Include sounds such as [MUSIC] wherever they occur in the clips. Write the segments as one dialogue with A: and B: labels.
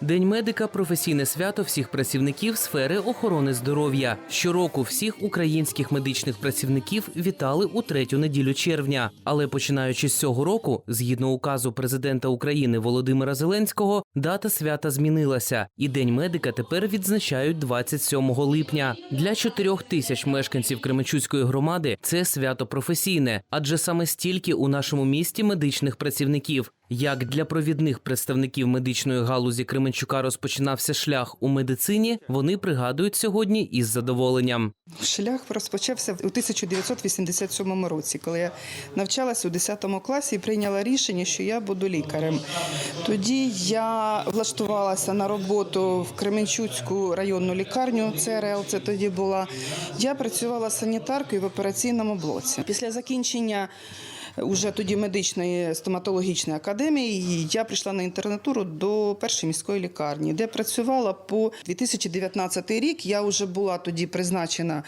A: День медика професійне свято всіх працівників сфери охорони здоров'я. Щороку всіх українських медичних працівників вітали у третю неділю червня. Але починаючи з цього року, згідно указу президента України Володимира Зеленського, дата свята змінилася, і День медика тепер відзначають 27 липня. Для чотирьох тисяч мешканців Кременчуцької громади це свято професійне, адже саме стільки у нашому місті медичних працівників. Як для провідних представників медичної галузі Кременчука розпочинався шлях у медицині, вони пригадують сьогодні із задоволенням.
B: Шлях розпочався у 1987 році, коли я навчалася у 10 класі і прийняла рішення, що я буду лікарем. Тоді я влаштувалася на роботу в Кременчуцьку районну лікарню. ЦРЛ це тоді була. Я працювала санітаркою в операційному блоці. Після закінчення. Уже тоді медичної стоматологічної академії я прийшла на інтернатуру до першої міської лікарні, де працювала по 2019 рік. Я вже була тоді призначена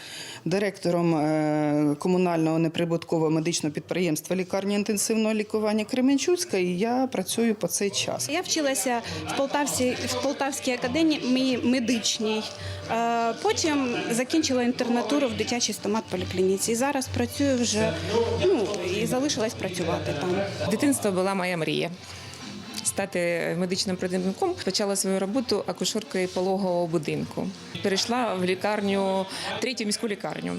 B: директором е, комунального неприбуткового медичного підприємства лікарні інтенсивного лікування Кременчуцька, і я працюю по цей час.
C: Я вчилася в Полтавській, в Полтавській академії медичній. Е, Потім закінчила інтернатуру в дитячій стомат-поліклініці. І зараз працюю вже ну, і залишилась працювати там.
D: Дитинство була моя мрія. Стати медичним працівником почала свою роботу акушеркою пологового будинку. Перейшла в лікарню, третю міську лікарню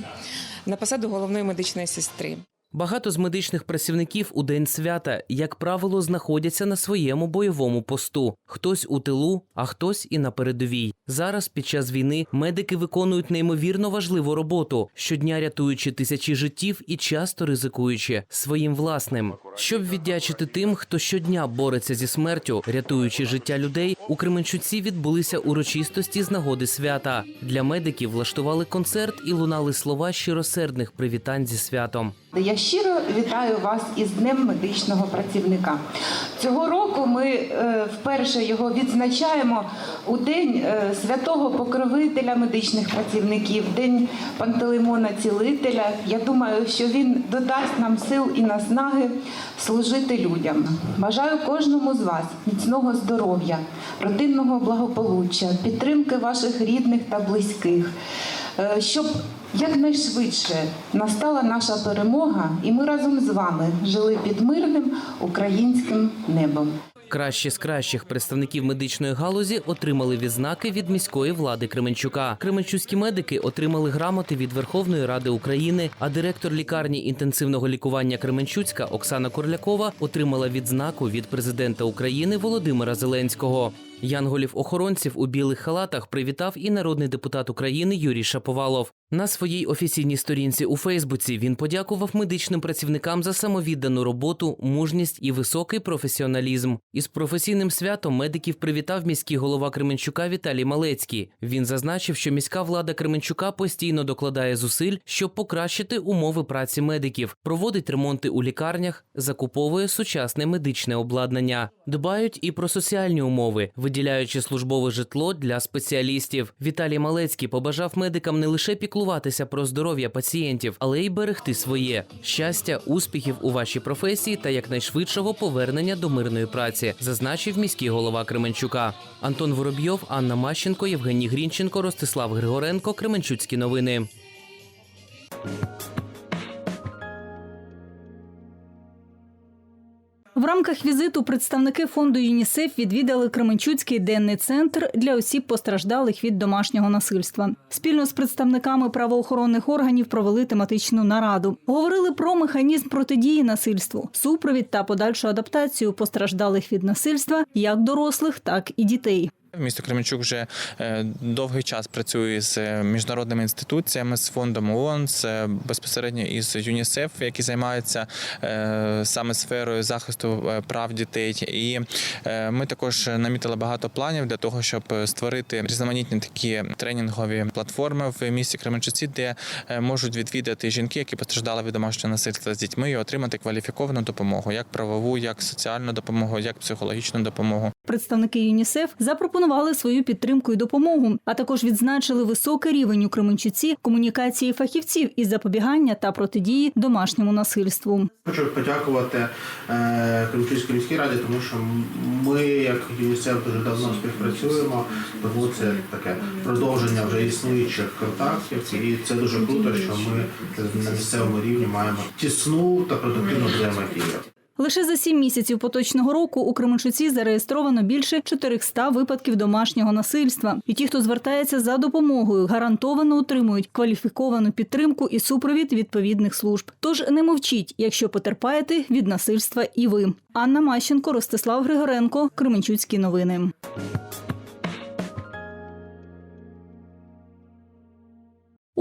D: на посаду головної медичної сестри.
A: Багато з медичних працівників у день свята, як правило, знаходяться на своєму бойовому посту. Хтось у тилу, а хтось і на передовій. Зараз, під час війни, медики виконують неймовірно важливу роботу, щодня рятуючи тисячі життів і часто ризикуючи своїм власним. Щоб віддячити тим, хто щодня бореться зі смертю, рятуючи життя людей, у Кременчуці відбулися урочистості з нагоди свята. Для медиків влаштували концерт і лунали слова щиросердних привітань зі святом.
E: Щиро вітаю вас із Днем медичного працівника. Цього року ми е, вперше його відзначаємо у день е, святого покровителя медичних працівників, день Пантелеймона Цілителя. Я думаю, що він додасть нам сил і наснаги служити людям. Бажаю кожному з вас міцного здоров'я, родинного благополуччя, підтримки ваших рідних та близьких. Е, Щоб якнайшвидше настала наша перемога, і ми разом з вами жили під мирним українським небом.
A: Кращі з кращих представників медичної галузі отримали відзнаки від міської влади Кременчука. Кременчуцькі медики отримали грамоти від Верховної Ради України. А директор лікарні інтенсивного лікування Кременчуцька Оксана Корлякова отримала відзнаку від президента України Володимира Зеленського. Янголів-охоронців у білих халатах привітав і народний депутат України Юрій Шаповалов. На своїй офіційній сторінці у Фейсбуці він подякував медичним працівникам за самовіддану роботу, мужність і високий професіоналізм. Із професійним святом медиків привітав міський голова Кременчука Віталій Малецький. Він зазначив, що міська влада Кременчука постійно докладає зусиль, щоб покращити умови праці медиків, проводить ремонти у лікарнях, закуповує сучасне медичне обладнання. Дбають і про соціальні умови, виділяючи службове житло для спеціалістів. Віталій Малецький побажав медикам не лише піклуватися про здоров'я пацієнтів, але й берегти своє щастя, успіхів у вашій професії та якнайшвидшого повернення до мирної праці, зазначив міський голова Кременчука. Антон Воробйов, Анна Мащенко, Євгеній Грінченко, Ростислав Григоренко. Кременчуцькі новини.
F: Рамках візиту представники фонду ЮНІСЕФ відвідали Кременчуцький денний центр для осіб постраждалих від домашнього насильства. Спільно з представниками правоохоронних органів провели тематичну нараду. Говорили про механізм протидії насильству, супровід та подальшу адаптацію постраждалих від насильства як дорослих, так і дітей.
G: Місто Кременчук вже е, довгий час працює з е, міжнародними інституціями, з фондом ООН, з е, безпосередньо із ЮНІСЕФ, які займаються саме сферою захисту прав дітей. І ми також намітили багато планів для того, щоб створити різноманітні такі тренінгові платформи в місті Кременчуці, де можуть відвідати жінки, які постраждали від домашнього насильства з дітьми, і отримати кваліфіковану допомогу, як правову, як соціальну допомогу, як психологічну допомогу.
F: Представники ЮНІСЕФ запропонували запропонували свою підтримку і допомогу, а також відзначили високий рівень у Кременчуці комунікації фахівців із запобігання та протидії домашньому насильству.
H: Хочу подякувати е, Кременчуцькій міській раді, тому що ми, як ЮНІСЕФ, дуже давно співпрацюємо, тому це таке продовження вже існуючих контактів, і це дуже круто, що ми на місцевому рівні маємо тісну та продуктивну взаємодію.
F: Лише за сім місяців поточного року у Кременчуці зареєстровано більше 400 випадків домашнього насильства. І ті, хто звертається за допомогою, гарантовано отримують кваліфіковану підтримку і супровід відповідних служб. Тож не мовчіть, якщо потерпаєте від насильства і ви. Анна Мащенко, Ростислав Григоренко, Кременчуцькі новини.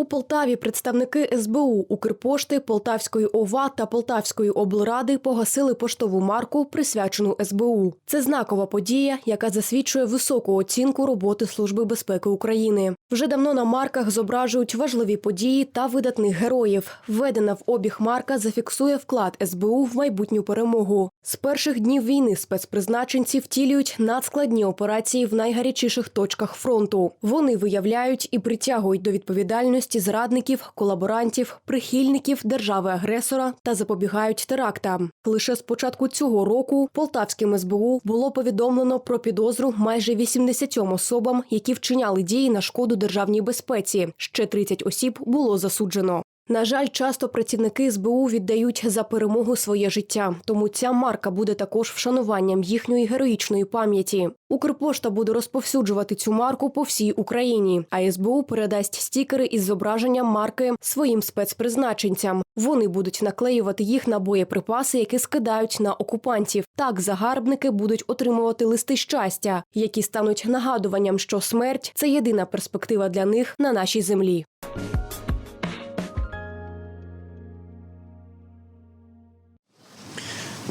I: Полтаві представники СБУ, Укрпошти, Полтавської ОВА та Полтавської облради погасили поштову марку, присвячену СБУ. Це знакова подія, яка засвідчує високу оцінку роботи Служби безпеки України. Вже давно на марках зображують важливі події та видатних героїв. Введена в обіг марка зафіксує вклад СБУ в майбутню перемогу. З перших днів війни спецпризначенці втілюють надскладні операції в найгарячіших точках фронту. Вони виявляють і притягують до відповідальності зрадників, колаборантів, прихильників держави-агресора та запобігають терактам. Лише з початку цього року полтавським СБУ було повідомлено про підозру майже 80 особам, які вчиняли дії на шкоду державній безпеці. Ще 30 осіб було засуджено. На жаль, часто працівники СБУ віддають за перемогу своє життя, тому ця марка буде також вшануванням їхньої героїчної пам'яті. Укрпошта буде розповсюджувати цю марку по всій Україні, а СБУ передасть стікери із зображенням марки своїм спецпризначенцям. Вони будуть наклеювати їх на боєприпаси, які скидають на окупантів. Так загарбники будуть отримувати листи щастя, які стануть нагадуванням, що смерть це єдина перспектива для них на нашій землі.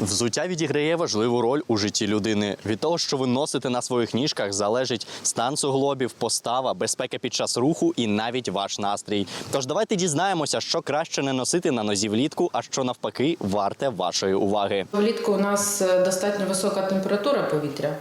J: Взуття відіграє важливу роль у житті людини. Від того, що ви носите на своїх ніжках, залежить стан суглобів, постава, безпека під час руху і навіть ваш настрій. Тож давайте дізнаємося, що краще не носити на нозі влітку, а що навпаки варте вашої уваги.
K: Влітку у нас е, достатньо висока температура повітря,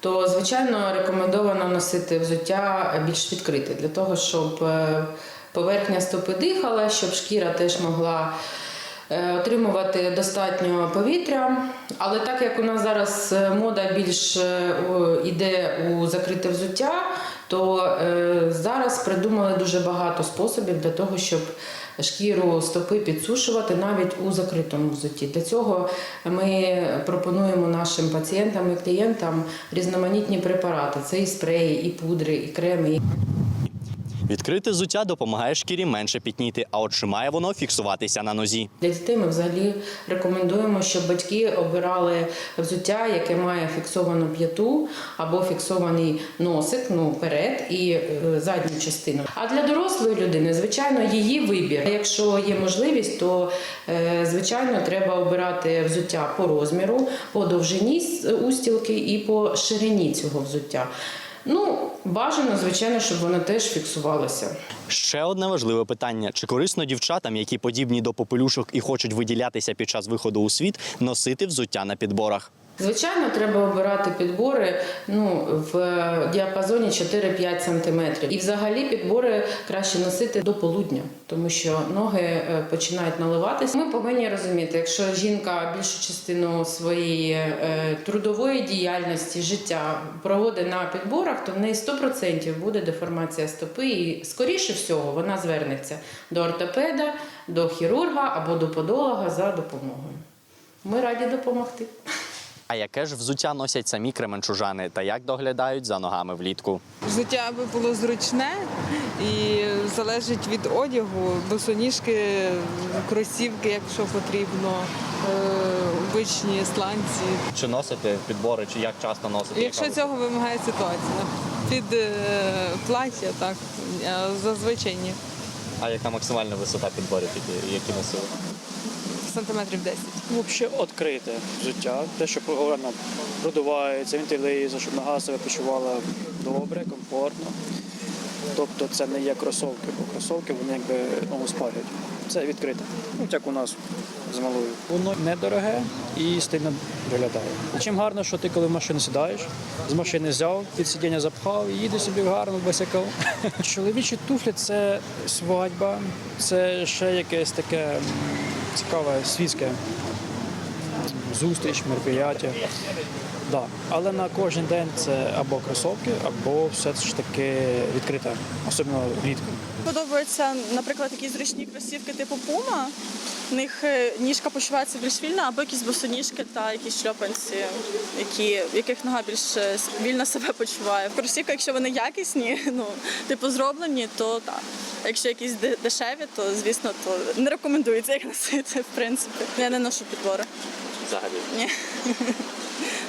K: то звичайно рекомендовано носити взуття більш відкрите для того, щоб е, поверхня стопи дихала, щоб шкіра теж могла е, отримувати достатньо повітря. Але так як у нас зараз е, мода більш е, о, іде у закрите взуття, то е, зараз придумали дуже багато способів для того, щоб шкіру стопи підсушувати навіть у закритому взутті. Для цього ми пропонуємо нашим пацієнтам і клієнтам різноманітні препарати. Це і спреї, і пудри, і креми.
J: Відкрите взуття допомагає шкірі менше пітніти, а от чи має воно фіксуватися на нозі.
K: Для дітей ми взагалі рекомендуємо, щоб батьки обирали взуття, яке має фіксовану п'яту або фіксований носик, ну вперед і е, задню частину. А для дорослої людини, звичайно, її вибір. Якщо є можливість, то е, звичайно треба обирати взуття по розміру, по довжині устілки і по ширині цього взуття. Ну, бажано, звичайно, щоб вони теж фіксувалися.
J: Ще одне важливе питання: чи корисно дівчатам, які подібні до попелюшок і хочуть виділятися під час виходу у світ, носити взуття на підборах?
K: Звичайно, треба обирати підбори ну, в діапазоні 4-5 см. І взагалі підбори краще носити до полудня, тому що ноги е, починають наливатися. Ми повинні розуміти, якщо жінка більшу частину своєї е, трудової діяльності, життя проводить на підборах, то в неї 100% буде деформація стопи, і скоріше всього вона звернеться до ортопеда, до хірурга або до подолога за допомогою. Ми раді допомогти.
J: А яке ж взуття носять самі кременчужани та як доглядають за ногами влітку?
L: Взуття аби було зручне і залежить від одягу, босоніжки, кросівки, якщо потрібно, е, обичні сланці.
J: Чи носите підбори, чи як часто носите?
L: Якщо цього вимагає ситуація. Під е, плаття, так, зазвичай ні.
J: А яка максимальна висота підборів, які носили?
L: Сантиметрів 10.
M: Взагалі відкрите життя, те, що воно продувається, вентилюється, щоб нога себе почувала добре, комфортно. Тобто це не є кросовки, бо кросовки вони якби ногу спалюють. це відкрите. Ну, як у нас з малою. Воно недороге і стильно виглядає. І чим гарно, що ти коли в машину сідаєш, з машини взяв, під сидіння запхав і їдеш собі гарно босяком. Чоловічі туфлі це свадьба, це ще якесь таке цікаве світське зустріч, мероприяття. Да. Але на кожен день це або кросовки, або все ж таки відкрите, особливо влітку.
N: Подобаються, наприклад, якісь зручні кросівки типу Puma. В них е, ніжка почувається більш вільно, або якісь босоніжки та якісь шльопанці, які, в яких нога більш е, вільно себе почуває. Кросівки, якщо вони якісні, [LAUGHS] ну типу зроблені, то так. А якщо якісь дешеві, то звісно, то не рекомендується їх [LAUGHS] носити, в принципі. Я не ношу підбори.
J: Взагалі.
N: Ні. [LAUGHS]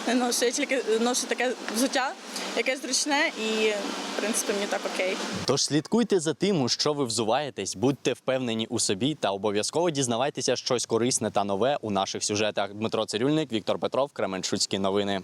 N: Не ношу. Я тільки ношу таке взуття, яке зручне і, в принципі, мені так окей.
J: Тож слідкуйте за тим, у що ви взуваєтесь, будьте впевнені у собі та обов'язково дізнавайтеся щось корисне та нове у наших сюжетах. Дмитро Цирюльник, Віктор Петров, Кременчуцькі новини.